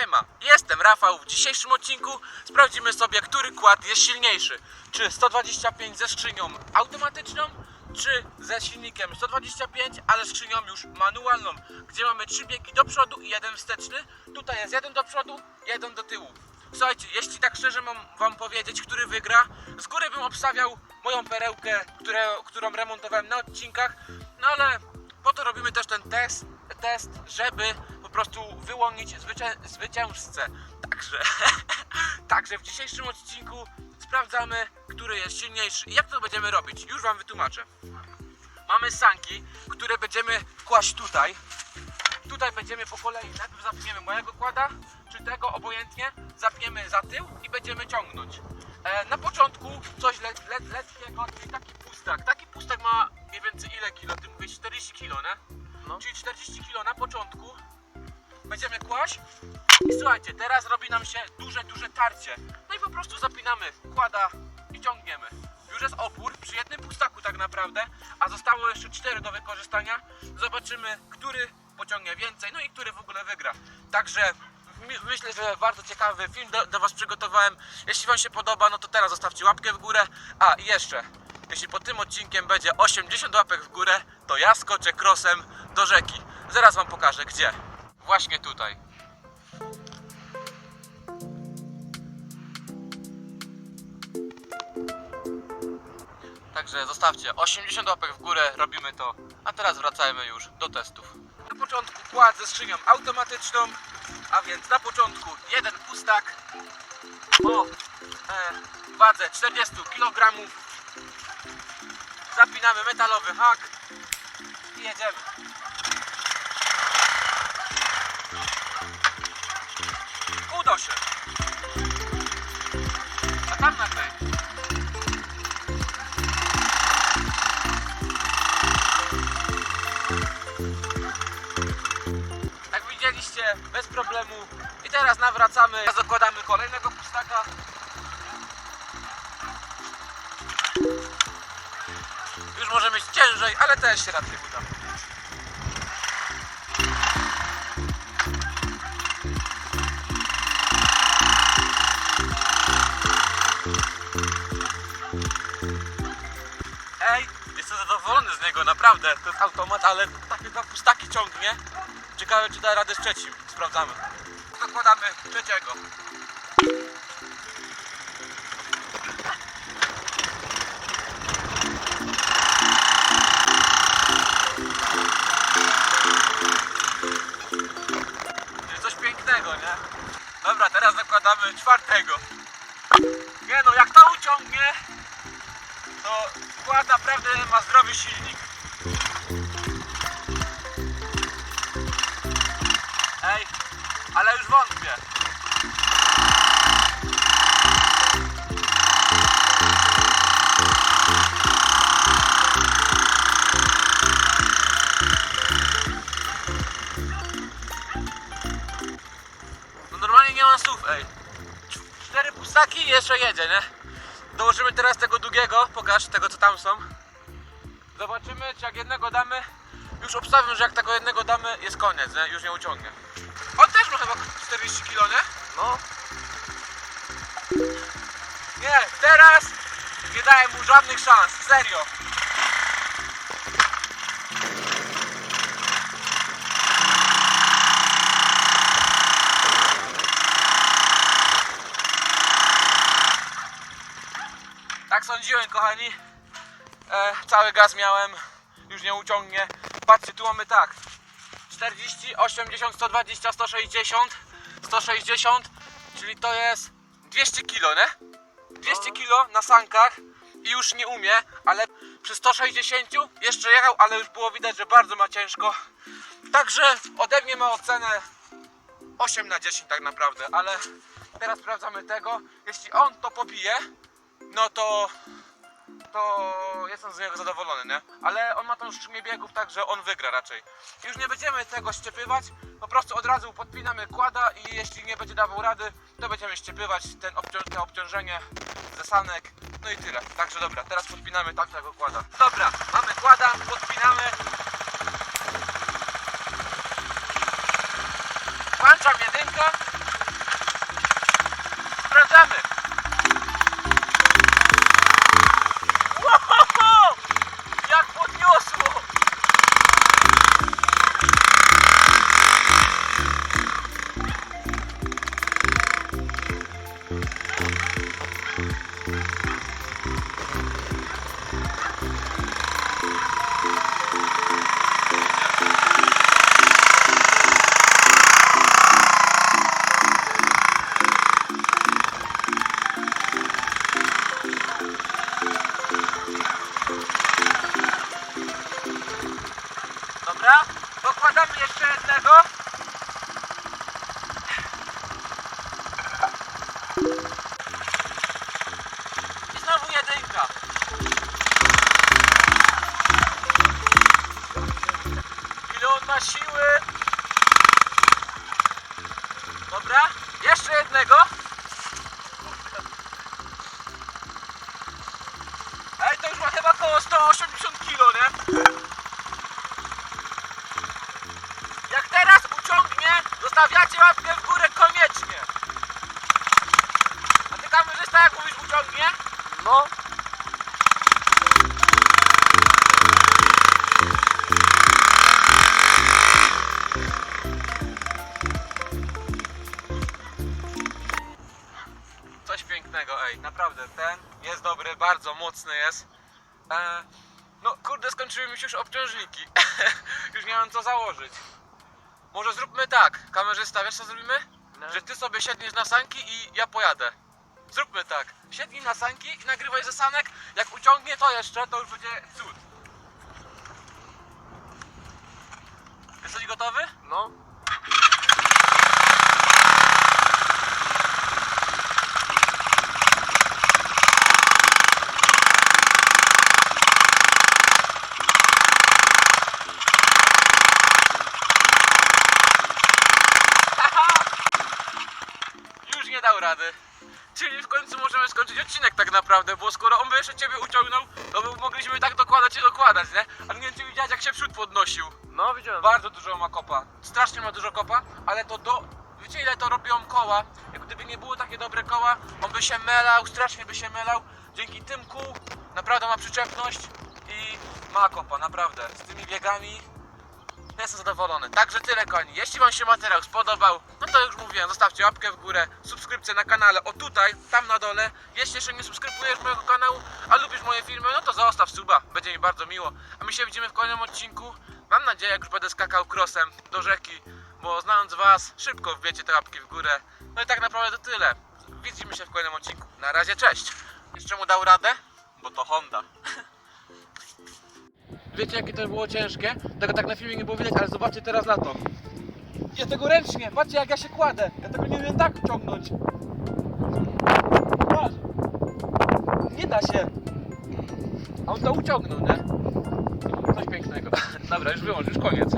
Siema, jestem Rafał. W dzisiejszym odcinku sprawdzimy sobie, który kład jest silniejszy. Czy 125 ze skrzynią automatyczną, czy ze silnikiem 125, ale skrzynią już manualną, gdzie mamy trzy biegi do przodu i jeden wsteczny. Tutaj jest jeden do przodu, jeden do tyłu. Słuchajcie, jeśli tak szczerze mam wam powiedzieć, który wygra, z góry bym obstawiał moją perełkę, które, którą remontowałem na odcinkach, no ale po to robimy też ten test, test żeby prostu wyłonić zwycię, zwycięzcę. Także, także w dzisiejszym odcinku sprawdzamy, który jest silniejszy. I jak to będziemy robić? Już wam wytłumaczę. Mamy sanki, które będziemy kłaść tutaj. Tutaj będziemy po kolei, najpierw zapniemy mojego kłada, czy tego, obojętnie, zapniemy za tył i będziemy ciągnąć. E, na początku coś le, le, lekkiego, czyli taki pustak. Taki pustak ma mniej więcej ile kilo? Ty mówisz 40 kilo, nie? No. Czyli 40 kilo na początku będziemy kłaść. I słuchajcie, teraz robi nam się duże, duże tarcie. No i po prostu zapinamy kłada i ciągniemy. Już jest opór przy jednym pustaku tak naprawdę, a zostało jeszcze 4 do wykorzystania. Zobaczymy, który pociągnie więcej, no i który w ogóle wygra. Także my- myślę, że bardzo ciekawy film do, do Was przygotowałem. Jeśli Wam się podoba, no to teraz zostawcie łapkę w górę. A i jeszcze, jeśli po tym odcinkiem będzie 80 łapek w górę, to ja skoczę krosem do rzeki. Zaraz Wam pokażę gdzie. Właśnie tutaj. Także zostawcie 80 łapek w górę, robimy to. A teraz wracajmy już do testów. Na początku kład ze skrzynią automatyczną, a więc na początku jeden pustak o e, wadze 40 kg. Zapinamy metalowy hak i jedziemy. Udo się. A tam na tej. Jak widzieliście, bez problemu. I teraz nawracamy, zakładamy kolejnego pustaka. Już może mieć ciężej, ale też się raczej uda. Z niego, naprawdę. To jest automat, ale takie dwa pustaki ciągnie. Ciekawe, czy da radę z trzecim. Sprawdzamy. Zakładamy trzeciego. Coś pięknego, nie? Dobra, teraz zakładamy czwartego. Naprawdę ma zdrowy silnik. Ej, ale już wątpię. No normalnie nie mam słów, ej. Cz- Cztery pustaki i jeszcze jedzie, nie? Dołożymy teraz tego długiego, pokaż tego co tam są. Zobaczymy, czy jak jednego damy, już obstawiam, że jak tego jednego damy, jest koniec, nie? Już nie uciągnie. On też ma chyba 40 kg, nie? No, Nie, teraz nie daję mu żadnych szans, serio. Tak sądziłem, kochani. E, cały gaz miałem, już nie uciągnie. Patrzcie, tu mamy tak. 40, 80, 120, 160, 160, czyli to jest 200 kg, nie? 200 kg na sankach i już nie umie, ale przy 160 jeszcze jechał, ale już było widać, że bardzo ma ciężko. Także ode mnie ma ocenę 8 na 10 tak naprawdę, ale teraz sprawdzamy tego. Jeśli on to pobije, no to to jestem z niego zadowolony, nie? Ale on ma tą skrzynię biegów, także on wygra raczej. Już nie będziemy tego ściepywać, po prostu od razu podpinamy kłada i jeśli nie będzie dawał rady, to będziemy ściepywać ten obcią to obciążenie ze sanek, no i tyle. Także dobra, teraz podpinamy tak tego kłada. Dobra, mamy kłada, podpinamy. Włączam jedynkę jedynka. Pilota siły. Dobra, jeszcze jednego. Ej, to już ma chyba około 180 kg, nie? Jak teraz uciągnie, zostawiacie łapkę w górę koniecznie. A ty kamerzysta, tak, jak mówisz uciągnie? No. Naprawdę, ten jest dobry, bardzo mocny jest. E, no kurde, skończyły mi się już obciążniki. już nie mam co założyć. Może zróbmy tak, kamerzysta, wiesz co zrobimy? No. Że ty sobie siedniesz na sanki i ja pojadę. Zróbmy tak. Siednij na sanki i nagrywaj ze sanek. Jak uciągnie to jeszcze, to już będzie cud. Jesteś gotowy? No. Już nie dał rady. Czyli w końcu możemy skończyć odcinek tak naprawdę, bo skoro on by jeszcze ciebie uciągnął, to by mogliśmy tak dokładać i dokładać, nie? Ale nie wiem czy widziałeś jak się przód podnosił. No widziałem. Bardzo dużo ma kopa. Strasznie ma dużo kopa, ale to do... Wiecie ile to robią koła? Jak gdyby nie były takie dobre koła, on by się melał, strasznie by się melał. Dzięki tym kół naprawdę ma przyczepność i ma kopa, naprawdę. Z tymi biegami jestem zadowolony. Także tyle koni. Jeśli Wam się materiał spodobał, no to już mówiłem, zostawcie łapkę w górę, subskrypcję na kanale, o tutaj, tam na dole. Jeśli jeszcze nie subskrybujesz mojego kanału, a lubisz moje filmy, no to zostaw suba, będzie mi bardzo miło. A my się widzimy w kolejnym odcinku. Mam nadzieję, jak już będę skakał crossem do rzeki, bo znając Was, szybko wbiecie te łapki w górę. No i tak naprawdę to tyle. Widzimy się w kolejnym odcinku. Na razie, cześć. Jeszcze mu dał radę? Bo to Honda. Wiecie jakie to było ciężkie? Tego tak na filmie nie było widać, ale zobaczcie teraz na to. Ja tego ręcznie, patrzcie jak ja się kładę. Ja tego nie wiem tak ciągnąć. Nie da się. A on to uciągnął, nie? Coś pięknego. Dobra, już wyłącz, już koniec.